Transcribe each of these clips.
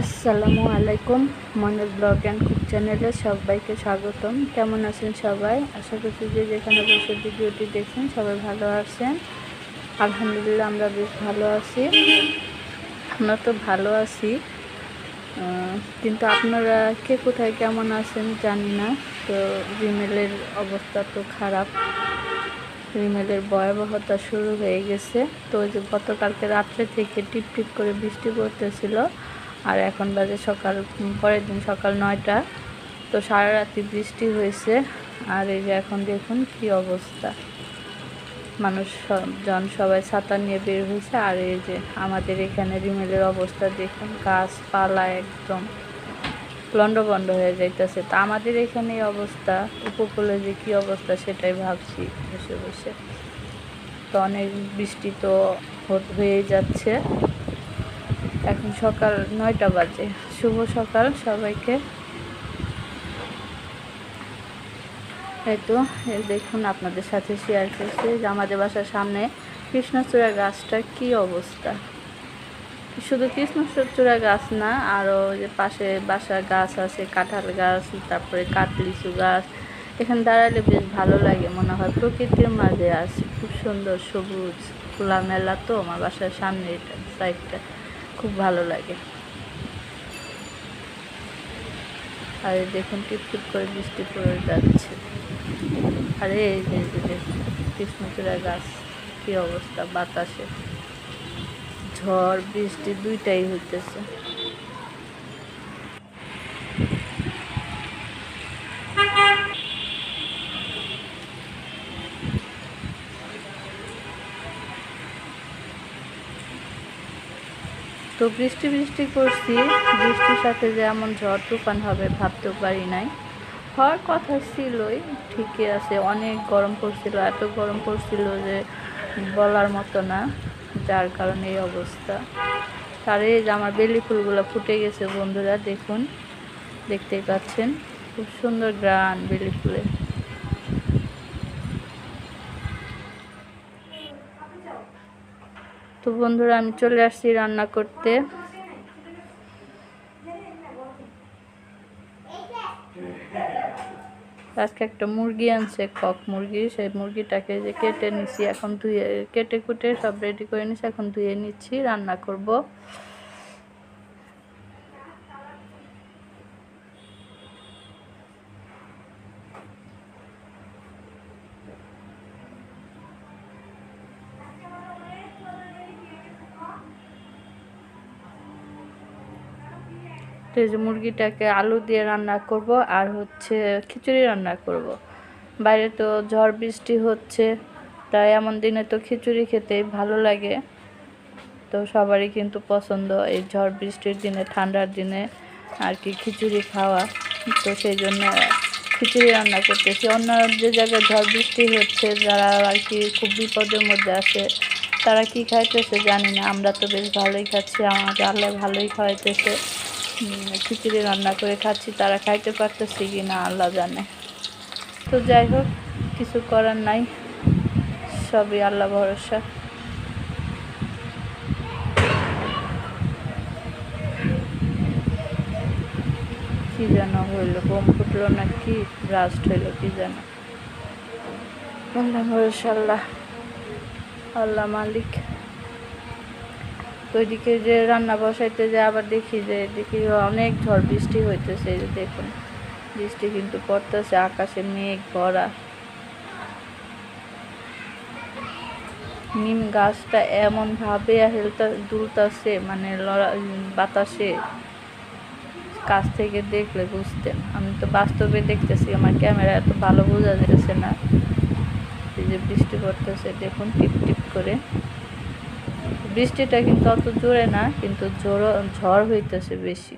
আসসালামু আলাইকুম, মনের ব্লগ অ্যান্ড কুক চ্যানেলে সবাইকে স্বাগতম। কেমন আছেন সবাই? আশা করছি যে যেখানে বসে ভিডিওটি দেখছেন সবাই ভালো আছেন। আলহামদুলিল্লাহ আমরা বেশ ভালো আছি। আমরা তো ভালো আছি। কিন্তু আপনারা কে কোথায় কেমন আছেন জানি না। তো রিমেলের অবস্থা তো খারাপ। রিমেলের ভয়াবহতা শুরু হয়ে গেছে। তো ওই যে গতকালকে রাত্রে থেকে টিপ টিপ করে বৃষ্টি পড়তেছিল। আর এখন বাজে সকাল পরের দিন সকাল নয়টা। তো সারা রাতি বৃষ্টি হয়েছে, আর এই যে এখন দেখুন কি অবস্থা। মানুষ জন সবাই ছাতা নিয়ে বের হয়েছে, আর এই যে আমাদের এখানে রিমেলের অবস্থা দেখুন, গাছপালা একদম লন্ডভন্ড হয়ে যাইতেছে। তা আমাদের এখানে অবস্থা, উপকূলে যে কি অবস্থা সেটাই ভাবছি বসে বসে। তো অনেক বৃষ্টি তো হয়েই যাচ্ছে। এখন সকাল নয়টা বাজে। শুভ সকাল সবাইকে। এই তো দেখুন আপনাদের সাথে শেয়ার করছি। যে আমাদের বাসার সামনে কৃষ্ণচূড়া গাছটা কি অবস্থা। শুধু কৃষ্ণচূড়া গাছ না আরও যে পাশে বাসা গাছ আছে, কাঁঠাল গাছ, তারপরে কাঠলিচু গাছ। এখানে দাঁড়ালে বেশ ভালো লাগে মনে হয়। প্রকৃতির মাঝে আছে। খুব সুন্দর সবুজ খোলামেলা তো আমার বাসার সামনে এটা সাইডটা খুব ভালো লাগে। আর দেখুন টিপ টিপ করে বৃষ্টি পড়ে যাচ্ছে। আরে, এই যে কৃষ্ণচূড়া গাছ, কী অবস্থা, বাতাসে। ঝড়, বৃষ্টি, দুইটাই হইতেছে। তো বৃষ্টি বৃষ্টি করছি, বৃষ্টির সাথে যে এমন ঝড় তুফান হবে ভাবতেও পারি নাই। হওয়ার কথা ছিলই, ঠিকই আছে, অনেক গরম পড়ছিল, এত গরম পড়ছিল যে বলার মতো না, যার কারণে এই অবস্থা। তার এই যে আমার বেলি ফুলগুলো ফুটে গেছে বন্ধুরা, দেখুন, দেখতেই পাচ্ছেন, খুব সুন্দর গ্রান বেলি ফুলের তো বন্ধুরা, আমি চলে আসছি রান্না করতে। আজকে একটা মুরগি আনছে, কক মুরগি। সেই মুরগিটাকে যে কেটে নিছি, এখন ধুয়ে, কেটে কুটে সব রেডি করে নিছি, এখন ধুয়ে নিচ্ছি, রান্না করব। তো এই যে মুরগিটাকে আলু দিয়ে রান্না করব আর হচ্ছে খিচুড়ি রান্না করব। বাইরে তো ঝড় বৃষ্টি হচ্ছে, তাই এমন দিনে তো খিচুড়ি খেতে ভালো লাগে। তো সবারই কিন্তু পছন্দ এই ঝড় বৃষ্টির দিনে, ঠান্ডার দিনে আর কি খিচুড়ি খাওয়া। তো সেই জন্য খিচুড়ি রান্না করতেছি। অন্য যে জায়গায় ঝড় বৃষ্টি হচ্ছে, যারা আর কি খুব বিপদের মধ্যে আছে, তারা কি খাইতেছে জানি না। আমরা তো বেশ ভালোই খাচ্ছি, আমাকে আল্লাহ ভালোই খাওয়াইতেছে। খিচুড়ি রান্না করে খাচ্ছি, তারা খাইতে পারতেছি কি না, আল্লাহ জানে। তো যাই হোক, কিছু করার নাই, সবই আল্লাহ ভরসা। কি যেন হইল বোম ফুটলো না কি ব্রাস্ট হইল কি যেন। আল্লাহ ভরসা, আল্লাহ। আল্লাহ মালিক। তো ওইদিকে যে রান্না বসাইতে যে আবার দেখি যে দেখি অনেক ঝড় বৃষ্টি হইতেছে যে দেখুন। বৃষ্টি কিন্তু পড়তেছে, আকাশে মেঘ ভরা। নিম গাছটা এমন ভাবে হেলতা, দুলতাছে মানে লড়া, বাতাসে। কাছ থেকে দেখলে বুঝতেন। আমি তো বাস্তবে দেখতেছি, আমার ক্যামেরা এত ভালো বোঝা যাচ্ছে না। এই যে বৃষ্টি পড়তেছে, দেখুন টিপ টিপ করে। বৃষ্টিটা কিন্তু অত জোরে না, কিন্তু জোর, ঝড় হইতেছে বেশি।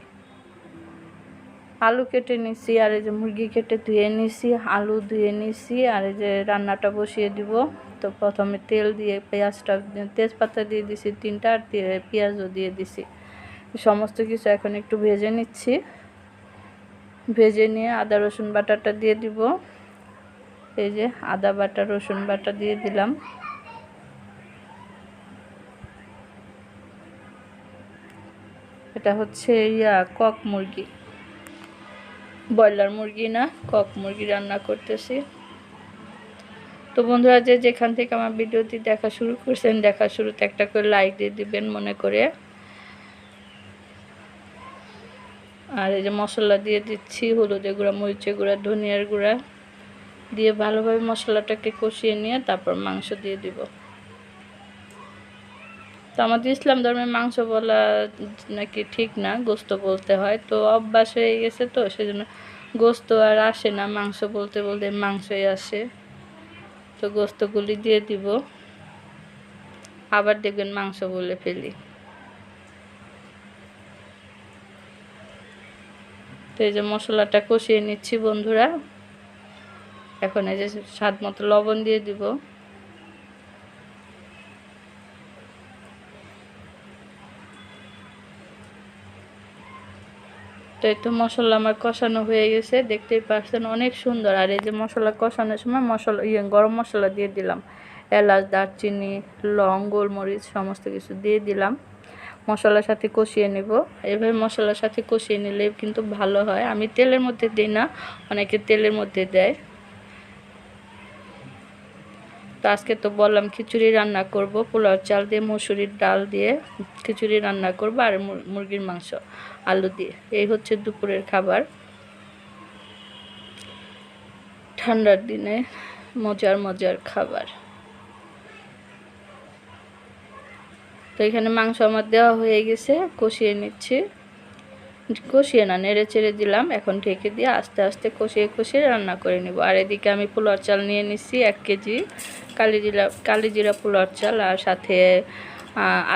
আলু কেটে নিছি, আর এই যে মুরগি কেটে ধুয়ে নিছি, আলু ধুয়ে নিছি, আর এই যে রান্নাটা বসিয়ে দিব। তো প্রথমে তেল দিয়ে পেঁয়াজটা, তেজপাতা দিয়ে দিছি তিনটা, আর পেঁয়াজও দিয়ে দিছি। সমস্ত কিছু এখন একটু ভেজে নিচ্ছি। ভেজে নিয়ে আদা, রসুন বাটাটা দিয়ে দিব। এই যে আদা, বাটা, রসুন বাটা দিয়ে দিলাম। এটা হচ্ছে ইয়া কক মুরগি। ব্রয়লার মুরগি না, কক মুরগি রান্না করতেছি। তো বন্ধুরা, যে যেখান থেকে আমার ভিডিওটি দেখা শুরু করছেন, দেখা শুরুতে একটা করে লাইক দিয়ে দিবেন মনে করে। আর এই যে মশলা দিয়ে দিচ্ছি, হলুদের গুঁড়া, মরিচের গুঁড়া, ধনিয়ার গুঁড়া। দিয়ে ভালোভাবে মশলাটাকে কষিয়ে নিয়ে তারপর মাংস দিয়ে দিব। তো আমাদের ইসলাম ধর্মে মাংস বলা নাকি ঠিক না, গোস্ত বলতে হয়। তো অভ্যাস হয়ে গেছে তো, সেজন্য গোস্ত আর আসে না, মাংস বলতে বলতে মাংসই আসে। তো গোস্তগুলি দিয়ে দিব। আবার দেখবেন মাংস বলে ফেলি। তো এই যে মশলাটা কষিয়ে নিচ্ছি বন্ধুরা। এখন এই যে স্বাদ মতো লবণ দিয়ে দিব। তো এই তো মশলা আমার কষানো হয়ে গেছে, দেখতেই পাচ্ছেন অনেক সুন্দর। আর এই যে মশলা কষানোর সময় মশলা ইয়ে গরম মশলা দিয়ে দিলাম। এলাচ, দারচিনি, লং, গোলমরিচ সমস্ত কিছু দিয়ে দিলাম। মশলার সাথে কষিয়ে নেব। এভাবে মশলার সাথে কষিয়ে নিলে কিন্তু ভালো হয়। আমি তেলের মধ্যে দিই না, অনেকে তেলের মধ্যে দেয়। তো আজকে তো বললাম খিচুড়ি রান্না করব পোলাও চাল দিয়ে, মসুরির ডাল দিয়ে খিচুড়ি রান্না করব, আর মুরগির মাংস। আলু দিয়ে। এই হচ্ছে দুপুরের খাবার। ঠান্ডার দিনে মজার মজার খাবার। তো এখানে মাংস আমার দেওয়া হয়ে গেছে, কষিয়ে নিচ্ছি। কষিয়ে না, নেড়ে চেড়ে দিলাম, এখন ঢেকে দিয়ে আস্তে আস্তে কষিয়ে কষিয়ে রান্না করে নিব। আর এদিকে আমি পোলার চাল নিয়ে নিচ্ছি এক কেজি কালিজিরা কালিজিরা পোলার চাল আর সাথে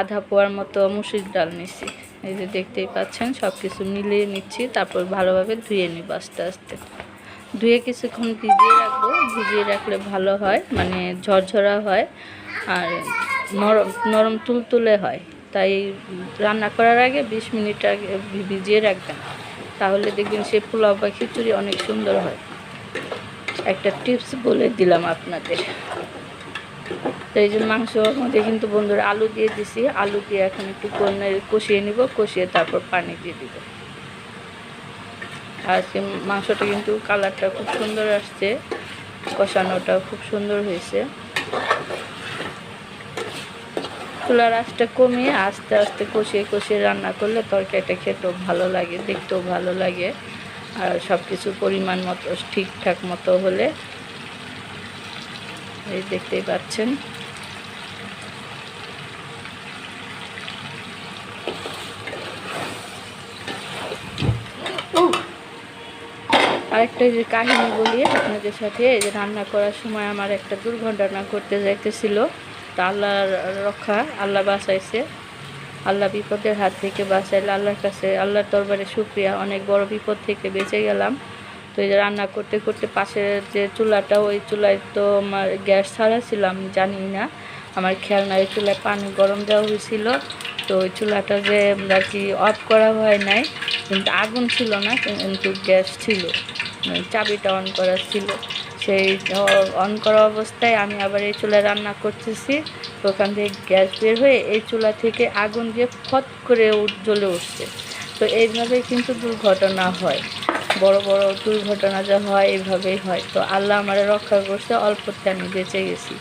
আধা পোয়ার মতো মুসুর ডাল নিচ্ছি এই যে দেখতেই পাচ্ছেন সব কিছু মিলিয়ে নিচ্ছি, তারপর ভালোভাবে ধুয়ে নিব আস্তে আস্তে। ধুয়ে কিছুক্ষণ ভিজিয়ে রাখব, ভিজিয়ে রাখলে ভালো হয় মানে ঝরঝরা হয়, আর নরম নরম তুলতুলে হয়। তাই রান্না করার আগে বিশ মিনিট আগে ভিজিয়ে রাখবেন, তাহলে দেখবেন সে পোলাও বা খিচুড়ি অনেক সুন্দর হয়। একটা টিপস বলে দিলাম আপনাদের। তো এই যে মাংসর মধ্যে কিন্তু বন্ধুরা আলু দিয়ে দিছি। আলু দিয়ে এখন একটু কষিয়ে নিব, কষিয়ে তারপর পানি দিয়ে দিব। আর মাংসটা কিন্তু কালারটা খুব সুন্দর আসছে কষানোটা খুব সুন্দর হয়েছে। চুলার আঁচটা কমিয়ে আস্তে আস্তে কষিয়ে কষিয়ে রান্না করলে তরকারিটা খেতেও ভালো লাগে, দেখতেও ভালো লাগে। আর সব কিছু পরিমাণ মতো, ঠিকঠাক মতো হলে এই দেখতেই পাচ্ছেন। আরেকটা যে কাহিনী বলি আপনাদের সাথে, এই যে রান্না করার সময় আমার একটা দুর্ঘটনা করতে যাইতেছিল। তা আল্লাহর রক্ষা, আল্লাহ বাঁচাইছে। আল্লাহ বিপদের হাত থেকে বাঁচাইলে আল্লাহর কাছে, আল্লাহর দরবারে শুক্রিয়া। অনেক বড় বিপদ থেকে বেঁচে গেলাম। তো এই রান্না করতে করতে পাশের যে চুলাটা, ওই চুলায় তো আমার গ্যাস ছাড়া ছিল, আমি জানি না। আমার খেয়াল নাই চুলায় পানি গরম দেওয়া হয়েছিল। তো ওই চুলাটা যে আর কি অফ করা হয় নাই, কিন্তু আগুন ছিল না, কিন্তু গ্যাস ছিল। মানে চাবিটা অন করা ছিল। সেই অন করা অবস্থায় আমি আবার এই চুলায় রান্না করতেছি। ওখান থেকে গ্যাস বের হয়ে এই চুলা থেকে আগুন দিয়ে ফট করে জ্বলে উঠছে। তো এইভাবে কিন্তু দুর্ঘটনা হয়। বড় বড় দুর্ঘটনা যা হয়, এভাবেই হয়। তো আল্লাহ আমার রক্ষা করছে, অল্পতে আমি বেঁচে গেছি।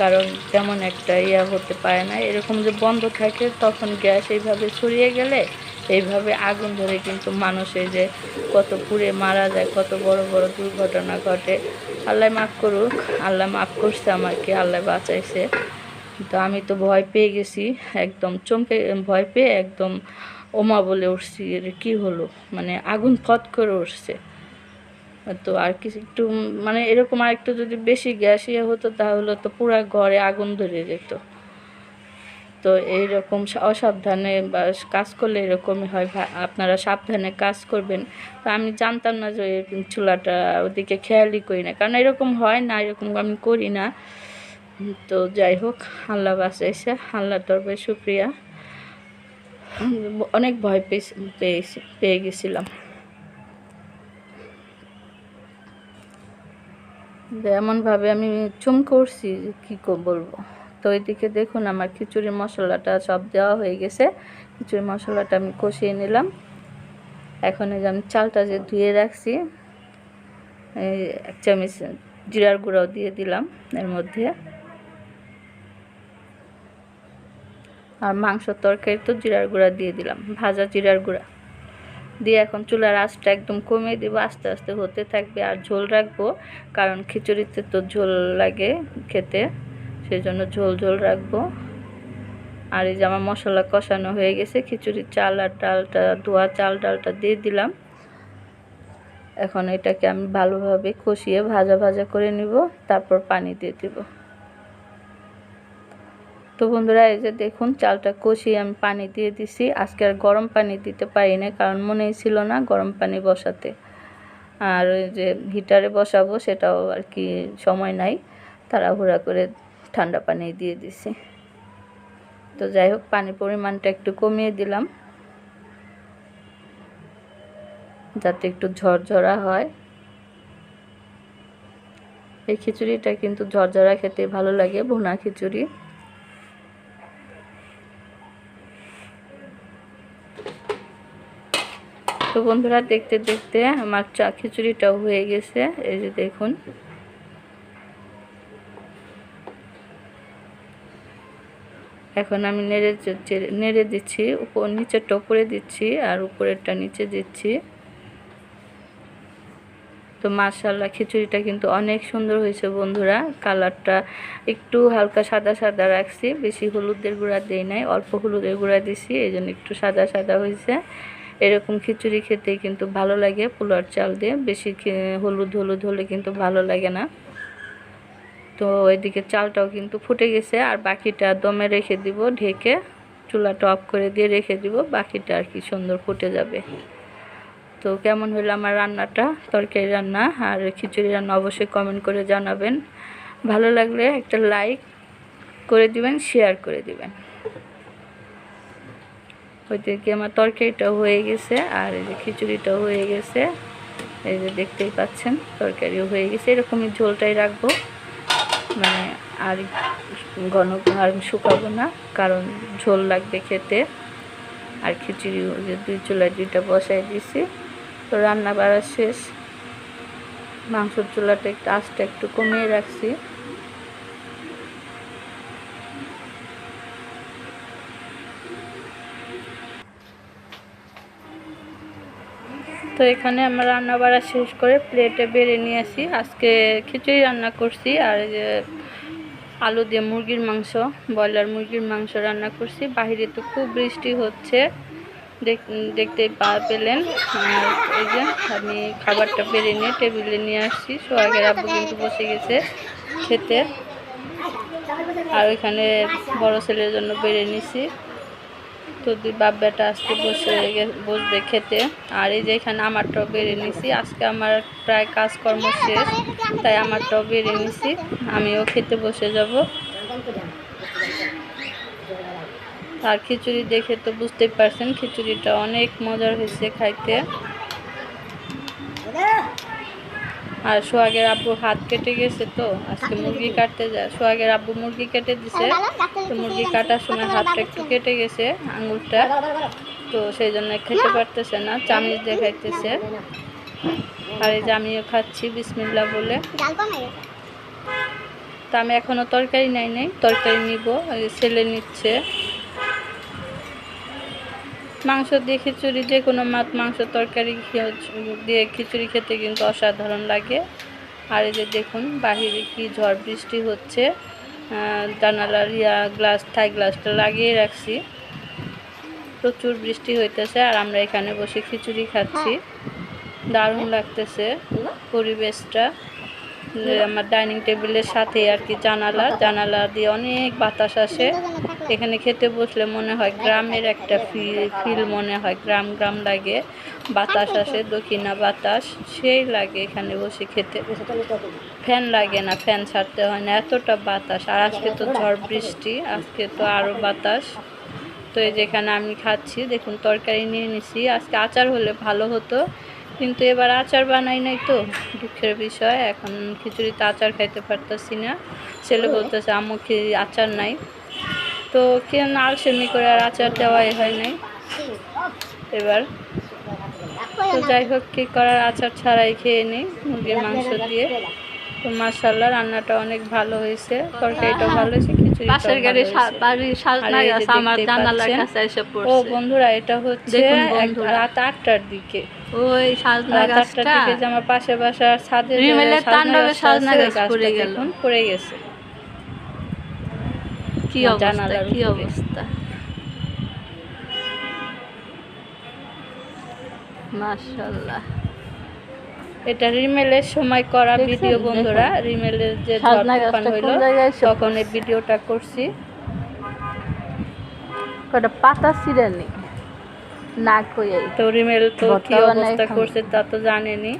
কারণ তেমন একটা ইয়া হতে পারে না। এরকম যে বন্ধ থাকে, তখন গ্যাস এইভাবে ছড়িয়ে গেলে, এইভাবে আগুন ধরে কিন্তু মানুষের যে কত পুড়ে মারা যায়, কত বড় বড় দুর্ঘটনা ঘটে। আল্লাহ মাফ করুক, আল্লাহ মাফ করছে আমাকে, আল্লাহ বাঁচাইছে। তো আমি তো ভয় পেয়ে গেছি, একদম চমকে, ভয় পেয়ে একদম ওমা বলে উঠছি, এর কি হলো? মানে আগুন ফট করে উঠছে। তো আর কিছু একটু মানে এরকম আর একটু যদি বেশি গ্যাস ইয়ে হতো তাহলে তো পুরা ঘরে আগুন ধরে যেত। তো এইরকম অসাবধানে কাজ করলে এরকমই হয় আপনারা সাবধানে কাজ করবেন। তো আমি জানতাম না যে চুলাটা ওদিকে খেয়ালই করি না। কারণ এরকম হয় না, এরকম আমি করি না। তো যাই হোক, আল্লাহ বাঁচাইছে। আল্লাহ তরবে শুক্রিয়া। অনেক ভয় পেয়েছি পেয়ে গেছিলাম। এমনভাবে আমি চমকে উঠছি কী বলব? তো ওইদিকে দেখুন আমার খিচুড়ির মশলাটা সব দেওয়া হয়ে গেছে। খিচুড়ি মশলাটা আমি কষিয়ে নিলাম। এখন এই যে আমি চালটা যে ধুয়ে রাখছি এক চামচ জিরার গুঁড়াও দিয়ে দিলাম এর মধ্যে। আর মাংস তরকারি তো জিরার গুঁড়া দিয়ে দিলাম, ভাজা জিরার গুঁড়া। দিয়ে এখন চুলার আঁচটা একদম কমিয়ে দেবো, আস্তে আস্তে হতে থাকবে আর ঝোল রাখব, কারণ খিচুড়িতে তো ঝোল লাগে খেতে সেই জন্য ঝোল ঝোল রাখব। আর এই যে আমার মশলা কষানো হয়ে গেছে খিচুড়ির চাল আর ডালটা, ধোয়া চাল ডালটা দিয়ে দিলাম। এখন এটাকে আমি ভালোভাবে কষিয়ে ভাজা ভাজা করে নিব, তারপর পানি দিয়ে দিব। তো বন্ধুরা, এই যে দেখুন, চালটা কষিয়ে আমি পানি দিয়ে দিছি। আজকে আর গরম পানি দিতে পারি না কারণ মনেই ছিল না গরম পানি বসাতে। আর ওই যে হিটারে বসাবো, সেটাও আর কি সময় নাই। তাড়াহুড়া করে ঠান্ডা পানি দিয়ে দিছি। তো যাই হোক পানির পরিমাণটা একটু কমিয়ে দিলাম। যাতে একটু ঝরঝরা হয়। এই খিচুড়িটা কিন্তু ঝরঝরা খেতে ভালো লাগে, ভুনা খিচুড়ি। তো বন্ধুরা দেখতে দেখতে আমার চা খিচুড়িটাও হয়ে গেছে, এই যে দেখুন। এখন আমি নেড়ে নেড়ে দিচ্ছি, উপর নিচেরটা উপরে দিচ্ছি আর উপরেরটা নিচে দিচ্ছি। তো মাশাল্লাহ খিচুড়িটা কিন্তু অনেক সুন্দর হয়েছে বন্ধুরা, কালারটা একটু হালকা সাদা সাদা রাখছি, বেশি হলুদের গুঁড়া দিই নাই, অল্প হলুদের গুঁড়া দিছি, এই জন্য একটু সাদা সাদা হয়েছে। এরকম খিচুড়ি খেতে কিন্তু ভালো লাগে পোলার চাল দিয়ে। বেশি হলুদ হলুদ হলে কিন্তু ভালো লাগে না। তো ওইদিকে চালটাও কিন্তু ফুটে গেছে, আর বাকিটা দমে রেখে দিব, ঢেকে চুলাটা অফ করে দিয়ে রেখে দিব, বাকিটা আর কি সুন্দর ফুটে যাবে। তো কেমন হলো আমার রান্নাটা, তরকারি রান্না আর খিচুড়ি রান্না অবশ্যই কমেন্ট করে জানাবেন। ভালো লাগলে একটা লাইক করে দিবেন শেয়ার করে দিবেন। ওইদিকে আমার তরকারিটাও হয়ে গেছে, আর এই যে খিচুড়িটাও হয়ে গেছে। এই যে দেখতেই পাচ্ছেন, তরকারিও হয়ে গেছে। এরকমই ঝোলটাই রাখব। মানে আর ঘন আর শুকাবো না, কারণ ঝোল লাগবে খেতে। আর খিচুড়ি যে দুই চুলা দুইটা বসাই দিছি। তো রান্না বাড়া শেষ। মাংসর চুলাটা একটু আঁচটা একটু কমিয়ে রাখছি। তো এখানে আমরা রান্না বাড়া শেষ করে প্লেটে বেড়ে নিয়ে আসি। আজকে খিচুড়ি রান্না করছি আর যে আলু দিয়ে মুরগির মাংস, ব্রয়লার মুরগির মাংস রান্না করছি। বাহিরে তো খুব বৃষ্টি হচ্ছে দেখতে পা পেলেন। আর এই যে আমি খাবারটা বেড়ে নিয়ে টেবিলে নিয়ে আসছি। সোহাগের আব্বু কিন্তু বসে গেছে খেতে। আর ওইখানে বড় ছেলের জন্য বেড়ে নিছি। তো দুই বাপ বেটা আজকে বসে বসবে খেতে। আর এই যে এখানে আমারটাও বেড়ে নিছি। আজকে আমার প্রায় কাজকর্ম শেষ, তাই আমারটাও বেড়ে নিছি। আমিও খেতে বসে যাব। আর খিচুড়ি দেখে তো বুঝতেই পারছেন, খিচুড়িটা অনেক মজার হয়েছে খাইতে। আর সোহাগের আব্বু হাত কেটে গেছে তো আজকে মুরগি কাটতে যায়। সোহাগের আব্বু মুরগি কেটে দিছে তো মুরগি কাটার সময় হাতটা একটু কেটে গেছে আঙুলটা। তো সেই জন্য খেতে পারতেছে না চামিচ দিয়ে খাইতেছে। আর এই যে আমিও খাচ্ছি বিসমিল্লা বলে। তা আমি এখনও তরকারি নাই নেই তরকারি নিব ছেলে নিচ্ছে। মাংস দিয়ে খিচুড়ি, যে কোনো মাছ, মাংস তরকারি দিয়ে খিচুড়ি খেতে কিন্তু অসাধারণ লাগে। আর এই যে দেখুন, বাহিরে কি ঝড় বৃষ্টি হচ্ছে। জানালার ইয়া গ্লাস, থাই গ্লাসটা লাগিয়ে রাখছি। প্রচুর বৃষ্টি হইতেছে আর আমরা এখানে বসে খিচুড়ি খাচ্ছি। দারুণ লাগতেছে পরিবেশটা। আমার ডাইনিং টেবিলের সাথে আর কি জানালা জানালা দিয়ে অনেক বাতাস আসে। এখানে খেতে বসলে মনে হয় গ্রামের একটা ফিল ফিল মনে হয়, গ্রাম গ্রাম লাগে। বাতাস আসে, দক্ষিণা বাতাস, সেই লাগে এখানে বসে খেতে। ফ্যান লাগে না, ফ্যান ছাড়তে হয় না, এতটা বাতাস। আর আজকে তো ঝড় বৃষ্টি, আজকে তো আরও বাতাস। তো এই যেখানে আমি খাচ্ছি, দেখুন তরকারি নিয়ে নিছি। আজকে আচার হলে ভালো হতো। কিন্তু এবার আচার বানাই নাই তো দুঃখের বিষয়। এখন খিচুড়িতে আচার খাইতে পারতেছি না। ছেলে বলতেছে আম্মু কি আচার নাই? তো কেন সেমনি করে আর আচার দেওয়াই হয় নাই। এবার তো যাই হোক কি করার? আচার ছাড়াই খেয়ে নিই মুরগির মাংস দিয়ে। তো রান্নাটা অনেক ভালো হয়েছে। তরকারিটা ভালো হয়েছে। পাশের গাড়ি সাজনা গাছ আমার জানালার। কাছে এসে ও বন্ধুরা এটা হচ্ছে দেখুন বন্ধুরা। রাত আটটার দিকে। ওই সাজনা গাছটা। যে আমার পাশে বাসার ছাদে যে রিমেলের সাজনা তাণ্ডবে সাজনা গাছ পড়ে গেল। পড়ে গেছে। কি অবস্থা কি অবস্থা? মাশাআল্লাহ। এটা রিমেলের সময় করা ভিডিও বন্ধুরা। রিমেলের যে ঝড় হইল তখন এই ভিডিওটা করছি। কটা পাতা ছিঁড়ে নি? না কই তো রিমেল তো কি অবস্থা করছে তা তো জানেনি।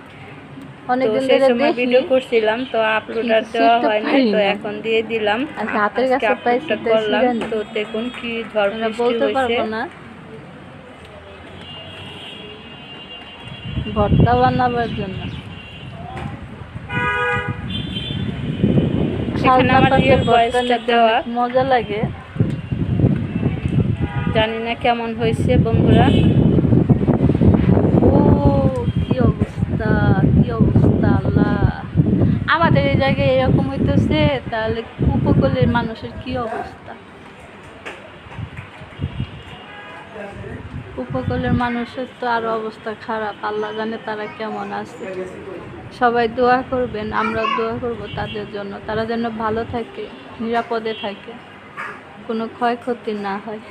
ধরে সময় ভিডিও করছিলাম তো আপলোড আর দেওয়া হয় না তো এখন দিয়ে দিলাম। হাতের কাছে পাই করলাম। তো দেখুন কি ঝড় বৃষ্টি না। ভর্তা বানাবার জন্য। এখানে আমার রিয়েল ভয়েসটা দেওয়া। মজা লাগে। জানি না কেমন হয়েছে বন্ধুরা। ও কি অবস্থা কি অবস্থা আল্লাহ। আমাদের এই জায়গায় এরকম হইতেছে তাহলে উপকূলের মানুষের কি অবস্থা? উপকূলের মানুষের তো আরও অবস্থা খারাপ আল্লাহ জানে তারা কেমন আছে। সবাই দোয়া করবেন, আমরা দোয়া করব তাদের জন্য। তারা যেন ভালো থাকে, নিরাপদে থাকে, কোনো ক্ষয়ক্ষতি না হয়।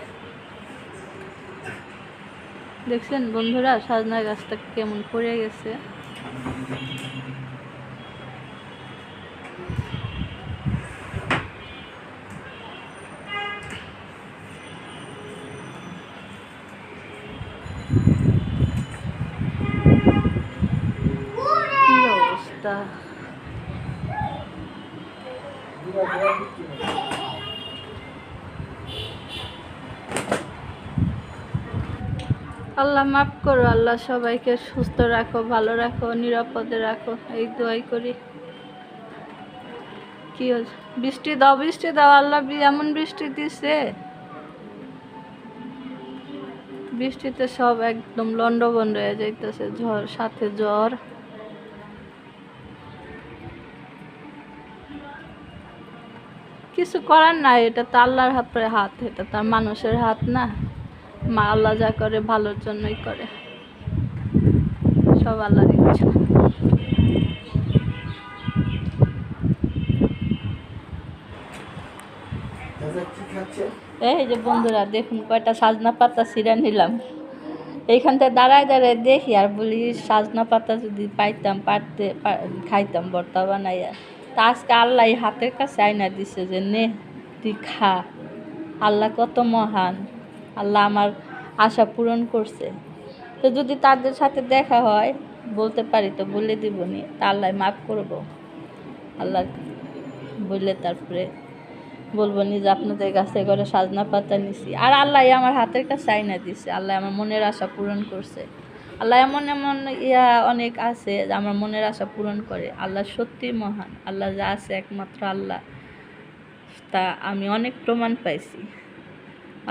দেখছেন বন্ধুরা, সাজনা গাছটা কেমন পড়ে গেছে কি অবস্থা আল্লাহ মাফ করো, আল্লাহ সবাইকে সুস্থ রাখো, ভালো রাখো, নিরাপদে রাখো, এই দোয়াই করি। কি হচ্ছে বৃষ্টি দাও বৃষ্টি দাও, আল্লাহ এমন বৃষ্টি দিছে। বৃষ্টিতে সব একদম লন্ডবন্ড হয়ে যাইতেছে, ঝড়, সাথে জ্বর। কিছু করার নাই, এটা তো আল্লাহর হাতের হাত, এটা তার মানুষের হাত না। মা আল্লাহ যা করে ভালোর জন্যই করে। সব আল্লাহর ইচ্ছা। এই যে বন্ধুরা দেখুন কয়টা সাজনা পাতা ছিঁড়ে নিলাম। এইখানটা দাঁড়ায় দাঁড়ায় দেখি আর বলি সাজনা পাতা যদি পাইতাম পারতে খাইতাম ভর্তা বানাইয়া। তা আজকে আল্লাহ হাতের কাছে আয়না দিছে যে নে তুই খা। আল্লাহ কত মহান। আল্লাহ আমার আশা পূরণ করছে। তো যদি তাদের সাথে দেখা হয়, বলতে পারি তো, বলে দিবনি, তা আল্লাহ মাফ করব। আল্লাহ বললে তারপরে বলব নি যে আপনাদের কাছে করে সাজনা পাতা নিছি। আর আল্লাহ আমার হাতের কাছে আইনা দিছে। আল্লাহ আমার মনের আশা পূরণ করছে। আল্লাহ এমন এমন ইয়া অনেক আছে যে আমার মনের আশা পূরণ করে। আল্লাহ সত্যি মহান। আল্লাহ যা আছে একমাত্র আল্লাহ। তা আমি অনেক প্রমাণ পাইছি।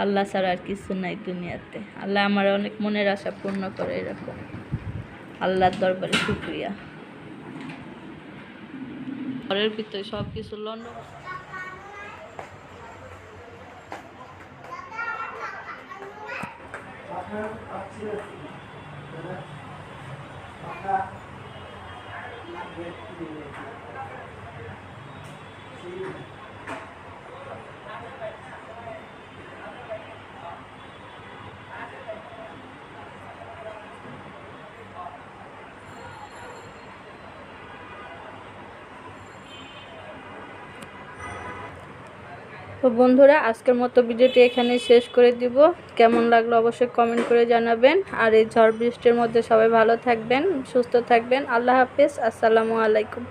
আল্লাহ ছাড়া আর কিছু নাই দুনিয়াতে। আল্লাহ আমার অনেক মনের আশা পূর্ণ করে এরকম। আল্লাহর দরবারে শুক্রিয়া। ঘরের ভিতরে সব কিছু লন্ডন তো বন্ধুরা, আজকের মতো ভিডিওটি এখানে শেষ করে দিব। কেমন লাগল অবশ্যই কমেন্ট করে জানাবেন। আর এই ঝড় বৃষ্টির মধ্যে সবাই ভালো থাকবেন, সুস্থ থাকবেন। আল্লাহ হাফেজ, আসসালামু আলাইকুম।